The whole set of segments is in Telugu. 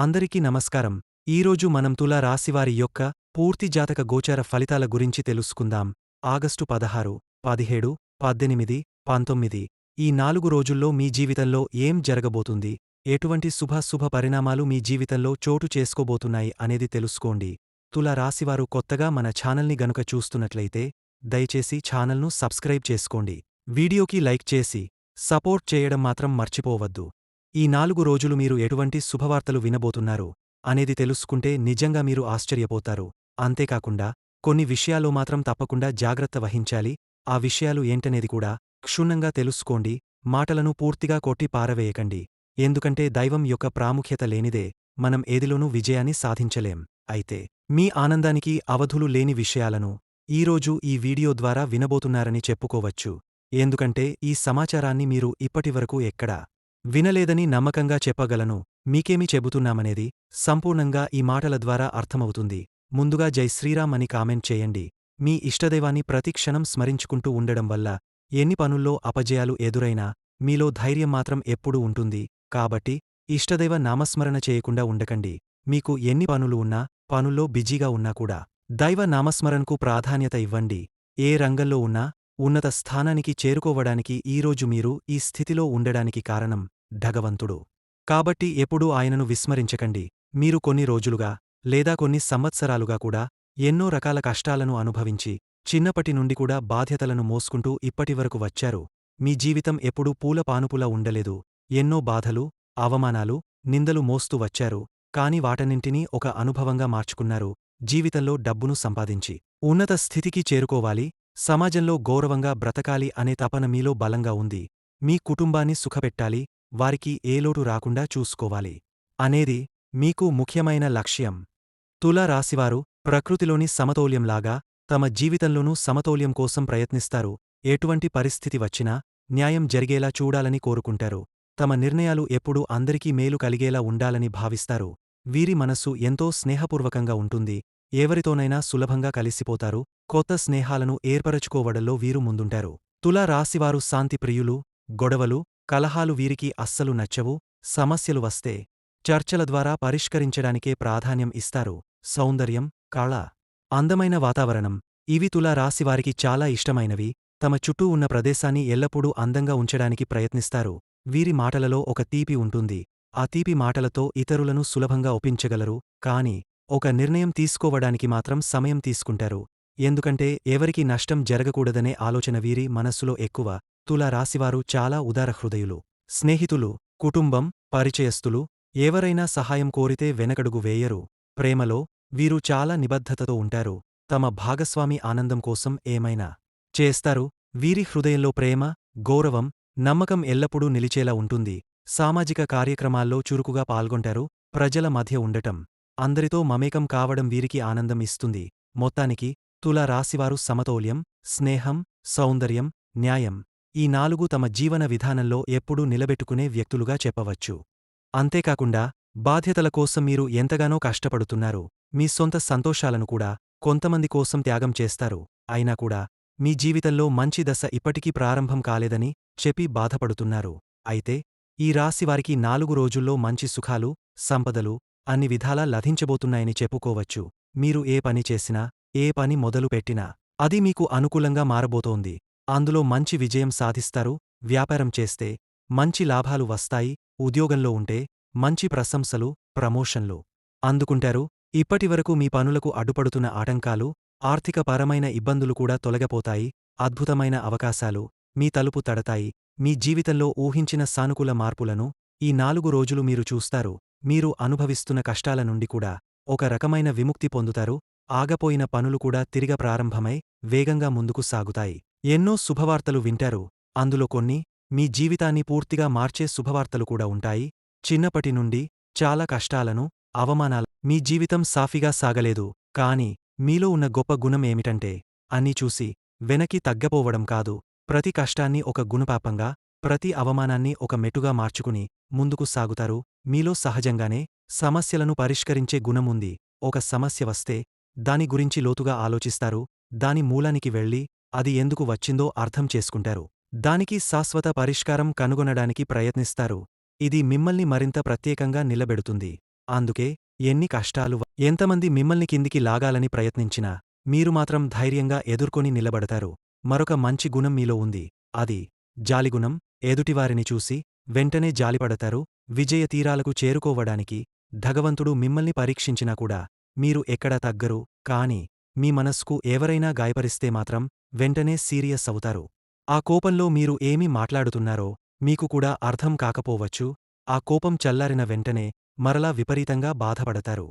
అందరికీ నమస్కారం. ఈరోజు మనం తులా రాశివారి యొక్క పూర్తి జాతక గోచార ఫలితాల గురించి తెలుసుకుందాం. ఆగస్టు పదహారు పదిహేడు పద్దెనిమిది పంతొమ్మిది. ఈ నాలుగు రోజుల్లో మీ జీవితంలో ఏం జరగబోతుంది? ఎటువంటి శుభ శుభ పరిణామాలు మీ జీవితంలో చోటు చేసుకోబోతున్నాయి అనేది తెలుసుకోండి. తులా రాశివారు కొత్తగా మన ఛానల్ని గనుక చూస్తున్నట్లయితే దయచేసి ఛానల్ను సబ్స్క్రైబ్ చేసుకోండి. వీడియోకి లైక్ చేసి సపోర్ట్ చేయడం మాత్రం మర్చిపోవద్దు. ఈ నాలుగు రోజులు మీరు ఎటువంటి శుభవార్తలు వినబోతున్నారు అనేది తెలుసుకుంటే నిజంగా మీరు ఆశ్చర్యపోతారు. అంతేకాకుండా కొన్ని విషయాల్లో మాత్రం తప్పకుండా జాగ్రత్త వహించాలి. ఆ విషయాలు ఏంటనేది కూడా క్షుణ్ణంగా తెలుసుకోండి. మాటలను పూర్తిగా కొట్టి పారవేయకండి. ఎందుకంటే దైవం యొక్క ప్రాముఖ్యత లేనిదే మనం ఏదిలోనూ విజయాన్ని సాధించలేం. అయితే మీ ఆనందానికి అవధులు లేని విషయాలను ఈరోజు ఈ వీడియో ద్వారా వినబోతున్నారని చెప్పుకోవచ్చు. ఎందుకంటే ఈ సమాచారాన్ని మీరు ఇప్పటివరకు ఎక్కడా వినలేదని నమ్మకంగా చెప్పగలను మీకేమి చెబుతున్నామనేది సంపూర్ణంగా ఈ మాటల ద్వారా అర్థమవుతుంది. ముందుగా జై శ్రీరామ్ అని కామెంట్ చేయండి. మీ ఇష్టదైవాన్ని ప్రతిక్షణం స్మరించుకుంటూ ఉండడం వల్ల ఎన్ని పనుల్లో అపజయాలు ఎదురైనా మీలో ధైర్యం మాత్రం ఎప్పుడూ ఉంటుంది. కాబట్టి ఇష్టదైవ నామస్మరణ చేయకుండా ఉండకండి. మీకు ఎన్ని పనులు ఉన్నా పనుల్లో బిజీగా ఉన్నా కూడా దైవ నామస్మరణకు ప్రాధాన్యత ఇవ్వండి. ఏ రంగంలో ఉన్నా ఉన్నత స్థానానికి చేరుకోవడానికి ఈరోజు మీరు ఈ స్థితిలో ఉండడానికి కారణం ఢగవంతుడు కాబట్టి ఎప్పుడూ ఆయనను విస్మరించకండి. మీరు కొన్ని రోజులుగా లేదా కొన్ని సంవత్సరాలుగా కూడా ఎన్నో రకాల కష్టాలను అనుభవించి చిన్నపటి నుండి కూడా బాధ్యతలను మోసుకుంటూ ఇప్పటివరకు వచ్చారు. మీ జీవితం ఎప్పుడూ పూల పానుపులా ఉండలేదు. ఎన్నో బాధలు అవమానాలు నిందలు మోస్తూ వచ్చారు. కాని వాటన్నింటినీ ఒక అనుభవంగా మార్చుకున్నారు. జీవితంలో డబ్బును సంపాదించి ఉన్నత స్థితికి చేరుకోవాలి. సమాజంలో గౌరవంగా బ్రతకాలి అనే తపన మీలో బలంగా ఉంది. మీ కుటుంబాన్ని సుఖపెట్టాలి. వారికి ఏలోటు రాకుండా చూసుకోవాలి అనేది మీకు ముఖ్యమైన లక్ష్యం. తుల రాశివారు ప్రకృతిలోని సమతౌల్యంలాగా తమ జీవితంలోనూ సమతౌల్యం కోసం ప్రయత్నిస్తారు. ఎటువంటి పరిస్థితి వచ్చినా న్యాయం జరిగేలా చూడాలని కోరుకుంటారు. తమ నిర్ణయాలు ఎప్పుడూ అందరికీ మేలు కలిగేలా ఉండాలని భావిస్తారు. వీరి మనస్సు ఎంతో స్నేహపూర్వకంగా ఉంటుంది. ఎవరితోనైనా సులభంగా కలిసిపోతారు. కొత్త స్నేహాలను ఏర్పరచుకోవడంలో వీరు ముందుంటారు. తులా రాశివారు శాంతిప్రియులు గొడవలు కలహాలు వీరికి అస్సలు నచ్చవు సమస్యలు వస్తే చర్చల ద్వారా పరిష్కరించడానికే ప్రాధాన్యం ఇస్తారు. సౌందర్యం కళ అందమైన వాతావరణం ఇవి తులా రాశివారికి చాలా ఇష్టమైనవి తమ చుట్టూ ఉన్న ప్రదేశాన్ని ఎల్లప్పుడూ అందంగా ఉంచడానికి ప్రయత్నిస్తారు. వీరి మాటలలో ఒక తీపి ఉంటుంది ఆ తీపి మాటలతో ఇతరులను సులభంగా ఒప్పించగలరు కాని ఒక నిర్ణయం తీసుకోవడానికి మాత్రం సమయం తీసుకుంటారు. ఎందుకంటే ఎవరికీ నష్టం జరగకూడదనే ఆలోచన వీరి మనస్సులో ఎక్కువ తులా రాశివారు చాలా ఉదారహృదయులు స్నేహితులు కుటుంబం పరిచయస్తులు ఎవరైనా సహాయం కోరితే వెనకడుగు వేయరు. ప్రేమలో వీరు చాలా నిబద్ధతతో ఉంటారు. తమ భాగస్వామి ఆనందం కోసం ఏమైనా చేస్తారు? వీరి హృదయంలో ప్రేమ గౌరవం నమ్మకం ఎల్లప్పుడూ నిలిచేలా ఉంటుంది. సామాజిక కార్యక్రమాల్లో చురుకుగా పాల్గొంటారు. ప్రజల మధ్య ఉండటం అందరితో మమేకం కావడం వీరికి ఆనందం ఇస్తుంది. మొత్తానికి తులా రాశివారు సమతౌల్యం స్నేహం సౌందర్యం న్యాయం. ఈ నాలుగు తమ జీవన విధానంలో ఎప్పుడూ నిలబెట్టుకునే వ్యక్తులుగా చెప్పవచ్చు. అంతేకాకుండా బాధ్యతల కోసం మీరు ఎంతగానో కష్టపడుతున్నారు మీ సొంత సంతోషాలను కూడా కొంతమంది కోసం త్యాగం చేస్తారు. అయినా కూడా మీ జీవితంలో మంచి దశ ఇప్పటికీ ప్రారంభం కాలేదని చెప్పి బాధపడుతున్నారు. అయితే ఈ రాశివారికి నాలుగు రోజుల్లో మంచి సుఖాలు సంపదలు అన్ని విధాలా లభించబోతున్నాయని చెప్పుకోవచ్చు. మీరు ఏ పని చేసినా ఏ పని మొదలుపెట్టినా అది మీకు అనుకూలంగా మారబోతోంది. అందులో మంచి విజయం సాధిస్తారు వ్యాపారం చేస్తే మంచి లాభాలు వస్తాయి ఉద్యోగంలో ఉంటే మంచి ప్రశంసలు ప్రమోషన్లు అందుకుంటారు. ఇప్పటివరకు మీ పనులకు అడ్డుపడుతున్న ఆటంకాలు ఆర్థికపరమైన ఇబ్బందులు కూడా తొలగపోతాయి అద్భుతమైన అవకాశాలు మీ తలుపు తడతాయి. మీ జీవితంలో ఊహించిన సానుకూల మార్పులను ఈ నాలుగు రోజులు మీరు చూస్తారు. మీరు అనుభవిస్తున్న కష్టాల నుండి కూడా ఒక రకమైన విముక్తి పొందుతారు. ఆగపోయిన పనులు కూడా తిరిగ ప్రారంభమై వేగంగా ముందుకు సాగుతాయి. ఎన్నో శుభవార్తలు వింటారు. అందులో కొన్ని మీ జీవితాన్ని పూర్తిగా మార్చే శుభవార్తలు కూడా ఉంటాయి. చిన్నపటి నుండి చాలా కష్టాలను అవమానాల మీ జీవితం సాఫీగా సాగలేదు. కాని మీలో ఉన్న గొప్ప గుణం ఏమిటంటే అన్నీ చూసి వెనక్కి తగ్గపోవడం కాదు. ప్రతి కష్టాన్ని ఒక గుణపాపంగా ప్రతి అవమానాన్ని ఒక మెటుగా మార్చుకుని ముందుకు సాగుతారు. మీలో సహజంగానే సమస్యలను పరిష్కరించే గుణముంది ఒక సమస్య వస్తే దాని గురించి లోతుగా ఆలోచిస్తారు. దాని మూలానికి వెళ్ళి అది ఎందుకు వచ్చిందో అర్థం చేసుకుంటారు. దానికి శాశ్వత పరిష్కారం కనుగొనడానికి ప్రయత్నిస్తారు. ఇది మిమ్మల్ని మరింత ప్రత్యేకంగా నిలబెడుతుంది. అందుకే ఎన్ని కష్టాలు ఎంతమంది మిమ్మల్ని కిందికి లాగాలని ప్రయత్నించినా మీరు మాత్రం ధైర్యంగా ఎదుర్కొని నిలబడతారు. మరొక మంచి గుణం మీలో ఉంది. అది జాలిగుణం ఎదుటివారిని చూసి వెంటనే జాలిపడతారు విజయ తీరాలకు చేరుకోవడానికి ధగవంతుడు మిమ్మల్ని పరీక్షించినా కూడా మీరు ఎక్కడా తగ్గరు కాని మీ మనస్కు ఎవరైనా గాయపరిస్తే మాత్రం వెంటనే సీరియస్ అవుతారు. ఆ కోపంలో మీరు ఏమి మాట్లాడుతున్నారో మీకు కూడా అర్థం కాకపోవచ్చు. ఆ కోపం చల్లారిన వెంటనే మరలా విపరీతంగా బాధపడతారు.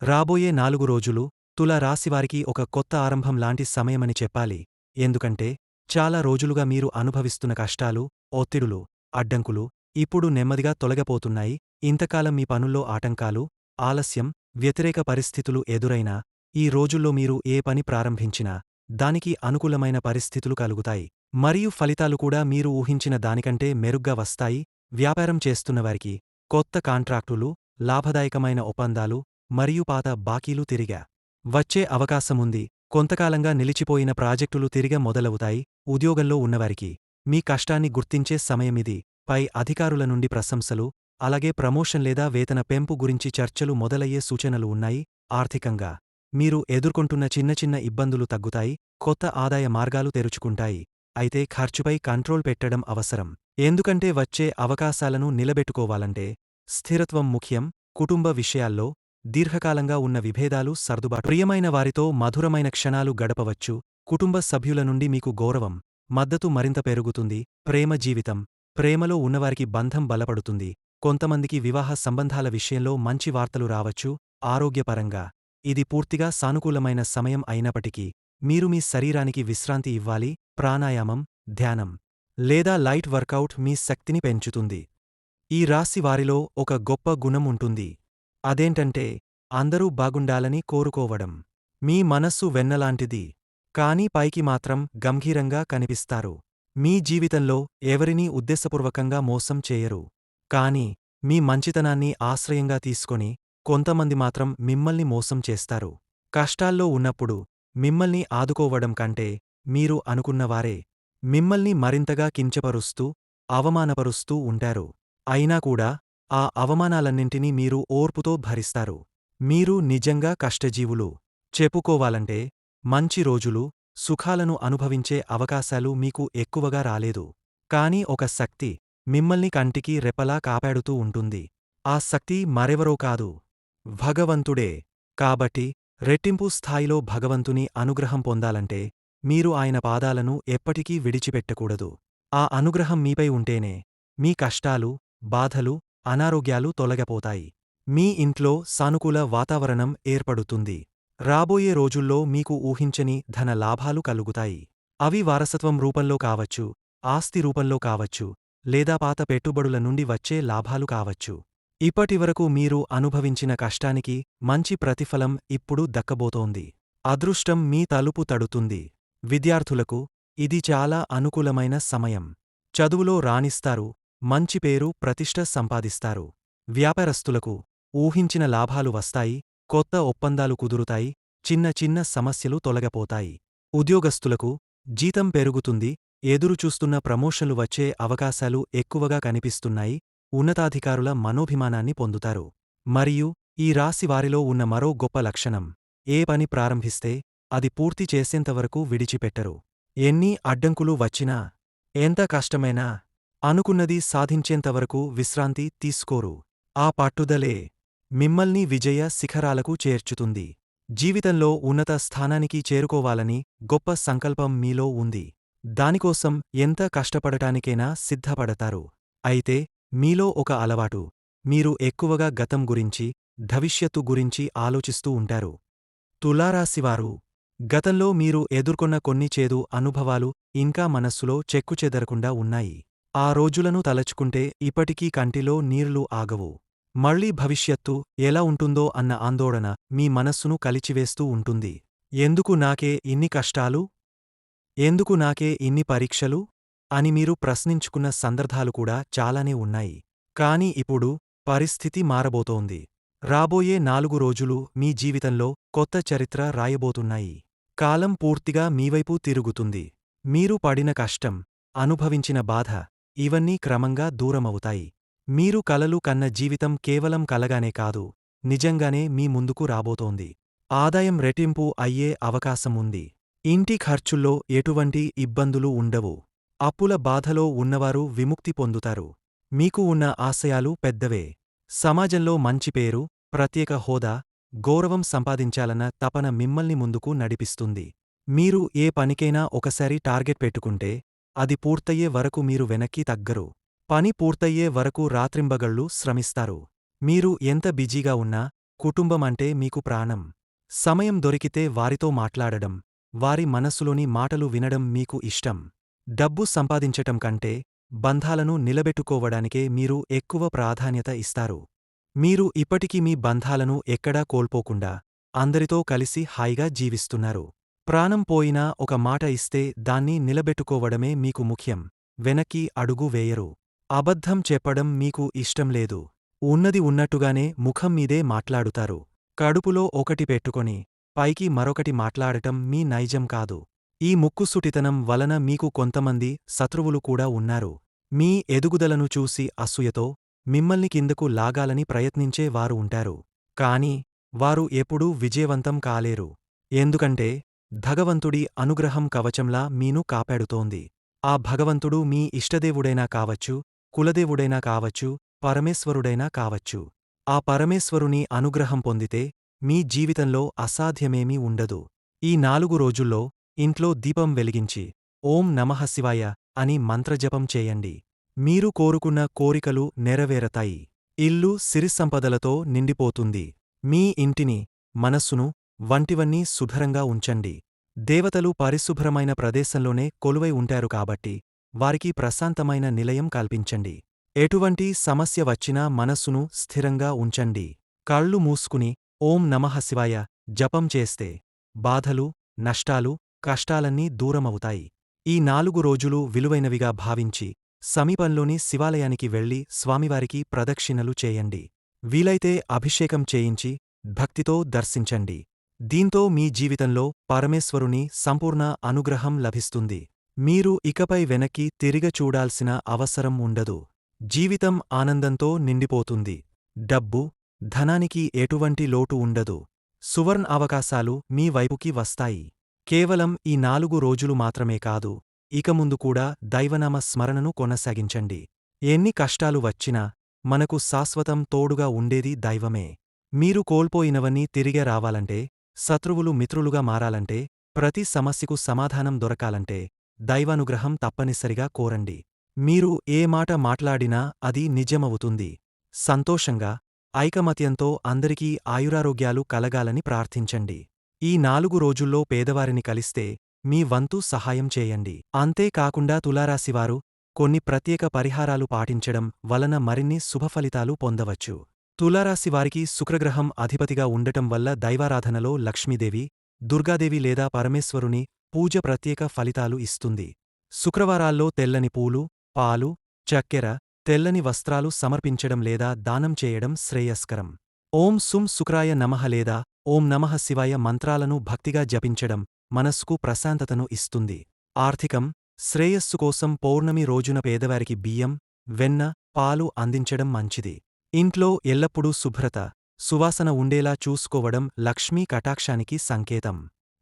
రాబోయే నాలుగు రోజులు తుల రాశివారికి ఒక కొత్త ఆరంభం లాంటి సమయమని చెప్పాలి. ఎందుకంటే చాలా రోజులుగా మీరు అనుభవిస్తున్న కష్టాలు ఒత్తిడులు అడ్డంకులు ఇప్పుడు నెమ్మదిగా తొలగపోతున్నాయి. ఇంతకాలం మీ పనుల్లో ఆటంకాలు ఆలస్యం వ్యతిరేక పరిస్థితులు ఎదురైనా ఈ రోజుల్లో మీరు ఏ పని ప్రారంభించినా దానికి అనుకూలమైన పరిస్థితులు కలుగుతాయి. మరియు ఫలితాలు కూడా మీరు ఊహించిన దానికంటే మెరుగ్గా వస్తాయి. వ్యాపారం చేస్తున్నవారికి కొత్త కాంట్రాక్టులు లాభదాయకమైన ఒప్పందాలు మరియు పాత బాకీలు తిరిగా వచ్చే అవకాశముంది కొంతకాలంగా నిలిచిపోయిన ప్రాజెక్టులు తిరిగ మొదలవుతాయి. ఉద్యోగంలో ఉన్నవారికి మీ కష్టాన్ని గుర్తించే సమయమిది పై అధికారుల నుండి ప్రశంసలు అలాగే ప్రమోషన్ లేదా వేతన పెంపు గురించి చర్చలు మొదలయ్యే సూచనలు ఉన్నాయి. ఆర్థికంగా మీరు ఎదుర్కొంటున్న చిన్న చిన్న ఇబ్బందులు తగ్గుతాయి కొత్త ఆదాయ మార్గాలు తెరుచుకుంటాయి అయితే ఖర్చుపై కంట్రోల్ పెట్టడం అవసరం. ఎందుకంటే వచ్చే అవకాశాలను నిలబెట్టుకోవాలంటే స్థిరత్వం ముఖ్యం కుటుంబ విషయాల్లో దీర్ఘకాలంగా ఉన్న విభేదాలు సర్దుబాటు. ప్రియమైన వారితో మధురమైన క్షణాలు గడపవచ్చు. కుటుంబ సభ్యుల నుండి మీకు గౌరవం మద్దతు మరింత పెరుగుతుంది. ప్రేమ జీవితం ప్రేమలో ఉన్నవారికి బంధం బలపడుతుంది. కొంతమందికి వివాహ సంబంధాల విషయంలో మంచి వార్తలు రావచ్చు ఆరోగ్యపరంగా. ఇది పూర్తిగా సానుకూలమైన సమయం అయినప్పటికీ మీరు మీ శరీరానికి విశ్రాంతి ఇవ్వాలి ప్రాణాయామం ధ్యానం లేదా లైట్ వర్కౌట్ మీ శక్తిని పెంచుతుంది. ఈ రాశి వారిలో ఒక గొప్ప గుణం ఉంటుంది. అదేంటంటే అందరూ బాగుండాలని కోరుకోవడం. మీ మనస్సు వెన్నలాంటిది. కానీ పైకి మాత్రం గంభీరంగా కనిపిస్తారు. మీ జీవితంలో ఎవరినీ ఉద్దేశపూర్వకంగా మోసం చేయరు. కాని మీ మంచితనాన్ని ఆశ్రయంగా తీసుకొని కొంతమంది మాత్రం మిమ్మల్ని మోసం చేస్తారు. కష్టాల్లో ఉన్నప్పుడు మిమ్మల్ని ఆదుకోవడం కంటే మీరు అనుకున్నవారే మిమ్మల్ని మరింతగా కించపరుస్తూ అవమానపరుస్తూ ఉంటారు. అయినా కూడా ఆ అవమానాలన్నింటినీ మీరు ఓర్పుతో భరిస్తారు. మీరు నిజంగా కష్టజీవులు. చెప్పుకోవాలంటే మంచి రోజులు సుఖాలను అనుభవించే అవకాశాలు మీకు ఎక్కువగా రాలేదు. కాని ఒక శక్తి మిమ్మల్ని కంటికి రెపలా కాపాడుతూ ఉంటుంది. ఆ శక్తి మరెవరో కాదు. భగవంతుడే. కాబట్టి రెట్టింపు స్థాయిలో భగవంతుని అనుగ్రహం పొందాలంటే మీరు ఆయన పాదాలను ఎప్పటికీ విడిచిపెట్టకూడదు. ఆ అనుగ్రహం మీపై ఉంటేనే మీ కష్టాలు బాధలు అనారోగ్యాలు తొలగపోతాయి. మీ ఇంట్లో సానుకూల వాతావరణం ఏర్పడుతుంది. రాబోయే రోజుల్లో మీకు ఊహించని ధన లాభాలు కలుగుతాయి. అవి వారసత్వం రూపంలో కావచ్చు ఆస్తి రూపంలో కావచ్చు లేదా పాత పెట్టుబడుల నుండి వచ్చే లాభాలు కావచ్చు. ఇప్పటివరకు మీరు అనుభవించిన కష్టానికి మంచి ప్రతిఫలం ఇప్పుడు దక్కబోతోంది. అదృష్టం మీ తలుపు తడుతుంది. విద్యార్థులకు ఇది చాలా అనుకూలమైన సమయం. చదువులో రాణిస్తారు మంచి పేరు ప్రతిష్ట సంపాదిస్తారు. వ్యాపారస్తులకు ఊహించిన లాభాలు వస్తాయి కొత్త ఒప్పందాలు కుదురుతాయి చిన్న చిన్న సమస్యలు తొలగపోతాయి. ఉద్యోగస్తులకు జీతం పెరుగుతుంది ఎదురుచూస్తున్న ప్రమోషన్లు వచ్చే అవకాశాలు ఎక్కువగా కనిపిస్తున్నాయి ఉన్నతాధికారుల మనోభిమానాన్ని పొందుతారు. మరియు ఈ రాశి వారిలో ఉన్న మరో గొప్ప లక్షణం ఏ పని ప్రారంభిస్తే అది పూర్తి చేసేంతవరకు విడిచిపెట్టరు. ఎన్ని అడ్డంకులు వచ్చినా ఎంత కష్టమైనా అనుకున్నది సాధించేంతవరకు విశ్రాంతి తీసుకోరు. ఆ పట్టుదలే మిమ్మల్ని విజయ శిఖరాలకు చేర్చుతుంది. జీవితంలో ఉన్నత స్థానానికి చేరుకోవాలని గొప్ప సంకల్పం మీలో ఉంది. దానికోసం ఎంత కష్టపడటానికైనా సిద్ధపడతారు. అయితే మీలో ఒక అలవాటు. మీరు ఎక్కువగా గతం గురించి భవిష్యత్తు గురించి ఆలోచిస్తూ ఉంటారు. తులారాశివారు గతంలో మీరు ఎదుర్కొన్న కొన్ని చేదు అనుభవాలు ఇంకా మనస్సులో చెక్కుచెదరకుండా ఉన్నాయి. ఆ రోజులను తలచుకుంటే ఇప్పటికీ కంటిలో నీళ్ళు ఆగవు. మళ్ళీ భవిష్యత్తు ఎలా ఉంటుందో అన్న ఆందోళన మీ మనస్సును కలిచివేస్తూ ఉంటుంది. ఎందుకు నాకే ఇన్ని కష్టాలు? ఎందుకు నాకే ఇన్ని పరీక్షలు? అని మీరు ప్రశ్నించుకున్న సందర్భాలు కూడా చాలానే ఉన్నాయి. కాని ఇప్పుడు పరిస్థితి మారబోతోంది. రాబోయే నాలుగు రోజులు మీ జీవితంలో కొత్త చరిత్ర రాయబోతున్నాయి. కాలం పూర్తిగా మీవైపు తిరుగుతుంది. మీరు పడిన కష్టం అనుభవించిన బాధ ఇవన్నీ క్రమంగా దూరమవుతాయి. మీరు కలలు కన్న జీవితం కేవలం కలగానే కాదు నిజంగానే మీ ముందుకు రాబోతోంది. ఆదాయం రెట్టింపు అయ్యే అవకాశం ఉంది. ఇంటి ఖర్చుల్లో ఎటువంటి ఇబ్బందులు ఉండవు. అప్పుల బాధలో ఉన్నవారు విముక్తి పొందుతారు. మీకు ఉన్న ఆశయాలు పెద్దవే. సమాజంలో మంచి పేరు ప్రత్యేక హోదా గౌరవం సంపాదించాలన్న తపన మిమ్మల్ని ముందుకు నడిపిస్తుంది. మీరు ఏ పనికైనా ఒకసారి టార్గెట్ పెట్టుకుంటే అది పూర్తయ్యే వరకు మీరు వెనక్కి తగ్గరు. పని పూర్తయ్యే వరకు రాత్రింబగళ్ళు శ్రమిస్తారు. మీరు ఎంత బిజీగా ఉన్నా కుటుంబం అంటే మీకు ప్రాణం. సమయం దొరికితే వారితో మాట్లాడడం వారి మనస్సులోని మాటలు వినడం మీకు ఇష్టం. డబ్బు సంపాదించటం కంటే బంధాలను నిలబెట్టుకోవడానికే మీరు ఎక్కువ ప్రాధాన్యత ఇస్తారు. మీరు ఇప్పటికీ మీ బంధాలను ఎక్కడా కోల్పోకుండా అందరితో కలిసి హాయిగా జీవిస్తున్నారు. ప్రాణం పోయినా ఒక మాట ఇస్తే దాన్ని నిలబెట్టుకోవడమే మీకు ముఖ్యం. వెనక్కి అడుగు వేయరు. అబద్ధం చెప్పడం మీకు ఇష్టం లేదు. ఉన్నది ఉన్నట్టుగానే ముఖం మీదే మాట్లాడుతారు. కడుపులో ఒకటి పెట్టుకొని పైకి మరొకటి మాట్లాడటం మీ నైజం కాదు. ఈ ముక్కుసుటితనం వలన మీకు కొంతమంది శత్రువులు కూడా ఉన్నారు. మీ ఎదుగుదలను చూసి అసూయతో మిమ్మల్ని కిందకు లాగాలని ప్రయత్నించే వారు ఉంటారు. కాని వారు ఎప్పుడూ విజయవంతం కాలేరు. ఎందుకంటే భగవంతుడి అనుగ్రహం కవచంలా మీను కాపాడుతోంది. ఆ భగవంతుడు మీ ఇష్టదేవుడైనా కావచ్చు కులదేవుడైనా కావచ్చు పరమేశ్వరుడైనా కావచ్చు. ఆ పరమేశ్వరుని అనుగ్రహం పొందితే మీ జీవితంలో అసాధ్యమేమీ ఉండదు. ఈ నాలుగు రోజుల్లో ఇంట్లో దీపం వెలిగించి ఓం నమఃశివాయ అని మంత్రజపం చేయండి. మీరు కోరుకున్న కోరికలు నెరవేరతాయి. ఇల్లు సిరిసంపదలతో నిండిపోతుంది. మీ ఇంటిని మనస్సును వంటివన్నీ శుభ్రంగా ఉంచండి. దేవతలు పరిశుభ్రమైన ప్రదేశంలోనే కొలువై ఉంటారు కాబట్టి వారికి ప్రశాంతమైన నిలయం కల్పించండి. ఎటువంటి సమస్య వచ్చినా మనస్సును స్థిరంగా ఉంచండి. కళ్ళు మూసుకుని ఓం నమఃశివాయ జపం చేస్తే బాధలు నష్టాలు కష్టాలన్నీ దూరమవుతాయి. ఈ నాలుగు రోజులు విలువైనవిగా భావించి సమీపంలోని శివాలయానికి వెళ్ళి స్వామివారికి ప్రదక్షిణలు చేయండి. వీలైతే అభిషేకం చేయించి భక్తితో దర్శించండి. దీంతో మీ జీవితంలో పరమేశ్వరుని సంపూర్ణ అనుగ్రహం లభిస్తుంది. మీరు ఇకపై వెనక్కి తిరిగ చూడాల్సిన అవసరం ఉండదు. జీవితం ఆనందంతో నిండిపోతుంది. డబ్బు ధనానికి ఎటువంటి లోటు ఉండదు. సువర్ణ అవకాశాలు మీ వైపుకి వస్తాయి. కేవలం ఈ నాలుగు రోజులు మాత్రమే కాదు ఇక ముందు కూడా దైవనామ స్మరణను కొనసాగించండి. ఎన్ని కష్టాలు వచ్చినా మనకు శాశ్వతం తోడుగా ఉండేది దైవమే. మీరు కోల్పోయినవన్నీ తిరిగే రావాలంటే శత్రువులు మిత్రులుగా మారాలంటే ప్రతి సమస్యకు సమాధానం దొరకాలంటే దైవానుగ్రహం తప్పనిసరిగా కోరండి. మీరు ఏ మాట మాట్లాడినా అది నిజమవుతుంది. సంతోషంగా ఐకమత్యంతో అందరికీ ఆయురారోగ్యాలు కలగాలని ప్రార్థించండి. ఈ నాలుగు రోజుల్లో పేదవారిని కలిస్తే మీ వంతు సహాయం చేయండి. అంతేకాకుండా తులారాశివారు కొన్ని ప్రత్యేక పరిహారాలు పాటించడం వలన మరిన్ని శుభఫలితాలు పొందవచ్చు. తులారాశివారికి శుక్రగ్రహం అధిపతిగా ఉండటం వల్ల దైవారాధనలో లక్ష్మీదేవి దుర్గాదేవి లేదా పరమేశ్వరుని పూజ ప్రత్యేక ఫలితాలు ఇస్తుంది. శుక్రవారాల్లో తెల్లని పూలు పాలు చక్కెర తెల్లని వస్త్రాలు సమర్పించడం లేదా దానం చేయడం శ్రేయస్కరం. ఓం సుం శుక్రాయ నమః లేదా ఓం నమః శివాయ మంత్రాలను భక్తిగా జపించడం మనస్సుకు ప్రశాంతతను ఇస్తుంది. ఆర్థికం శ్రేయస్సు కోసం పౌర్ణమి రోజున పేదవారికి బియ్యం వెన్న పాలు అందించడం మంచిది. ఇంట్లో ఎల్లప్పుడూ శుభ్రత సువాసన ఉండేలా చూసుకోవడం లక్ష్మీ కటాక్షానికి సంకేతం.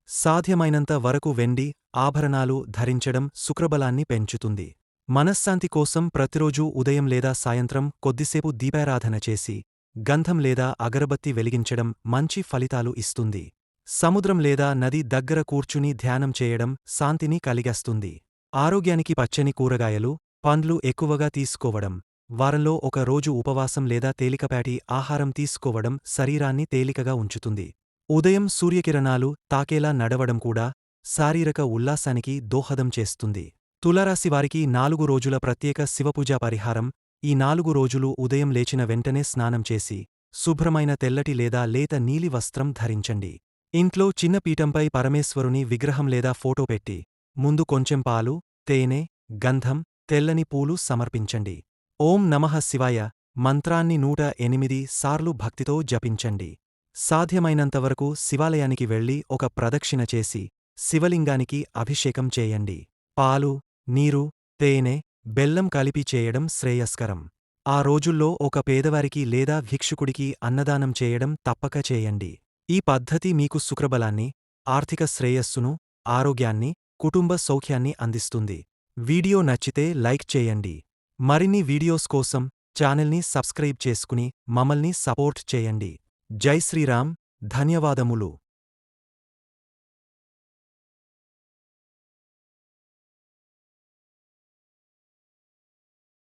సాధ్యమైనంత వరకు వెండి ఆభరణాలు ధరించడం శుక్రబలాన్ని పెంచుతుంది. మనశ్శాంతి కోసం ప్రతిరోజూ ఉదయం లేదా సాయంత్రం కొద్దిసేపు దీపారాధన చేసి గంధం లేదా అగరబత్తి వెలిగించడం మంచి ఫలితాలు ఇస్తుంది. సముద్రం లేదా నది దగ్గర కూర్చుని ధ్యానం చేయడం శాంతిని కలిగస్తుంది. ఆరోగ్యానికి పచ్చని కూరగాయలు పండ్లు ఎక్కువగా తీసుకోవడం వారంలో ఒక రోజు ఉపవాసం లేదా తేలికపాటి ఆహారం తీసుకోవడం శరీరాన్ని తేలికగా ఉంచుతుంది. ఉదయం సూర్యకిరణాలు తాకేలా నడవడం కూడా శారీరక ఉల్లాసానికి దోహదం చేస్తుంది. తులరాశివారికి నాలుగు రోజుల ప్రత్యేక శివపూజా పరిహారం ఈ నాలుగు రోజులు ఉదయం లేచిన వెంటనే స్నానం చేసి శుభ్రమైన తెల్లటి లేదా లేత నీలి వస్త్రం ధరించండి. ఇంట్లో చిన్న పీఠంపై పరమేశ్వరుని విగ్రహం లేదా ఫోటో పెట్టి ముందు కొంచెం పాలు తేనె గంధం తెల్లని పూలు సమర్పించండి. ఓం నమః శివాయ మంత్రాన్ని నూట ఎనిమిది సార్లు భక్తితో జపించండి. సాధ్యమైనంతవరకు శివాలయానికి వెళ్ళి ఒక ప్రదక్షిణ చేసి శివలింగానికి అభిషేకం చేయండి. పాలు నీరు తేనె బెల్లం కలిపి చేయడం శ్రేయస్కరం. ఆ రోజుల్లో ఒక పేదవారికి లేదా భిక్షుకుడికి అన్నదానం చేయడం తప్పక చేయండి. ఈ పద్ధతి మీకు శుక్రబలాన్ని ఆర్థిక శ్రేయస్సును ఆరోగ్యాన్ని కుటుంబ సౌఖ్యాన్ని అందిస్తుంది. వీడియో నచ్చితే లైక్ చేయండి. మరిన్ని వీడియోస్ కోసం ఛానల్ని సబ్స్క్రైబ్ చేసుకుని మమ్మల్ని సపోర్ట్ చేయండి. జై శ్రీరామ్. ధన్యవాదములు.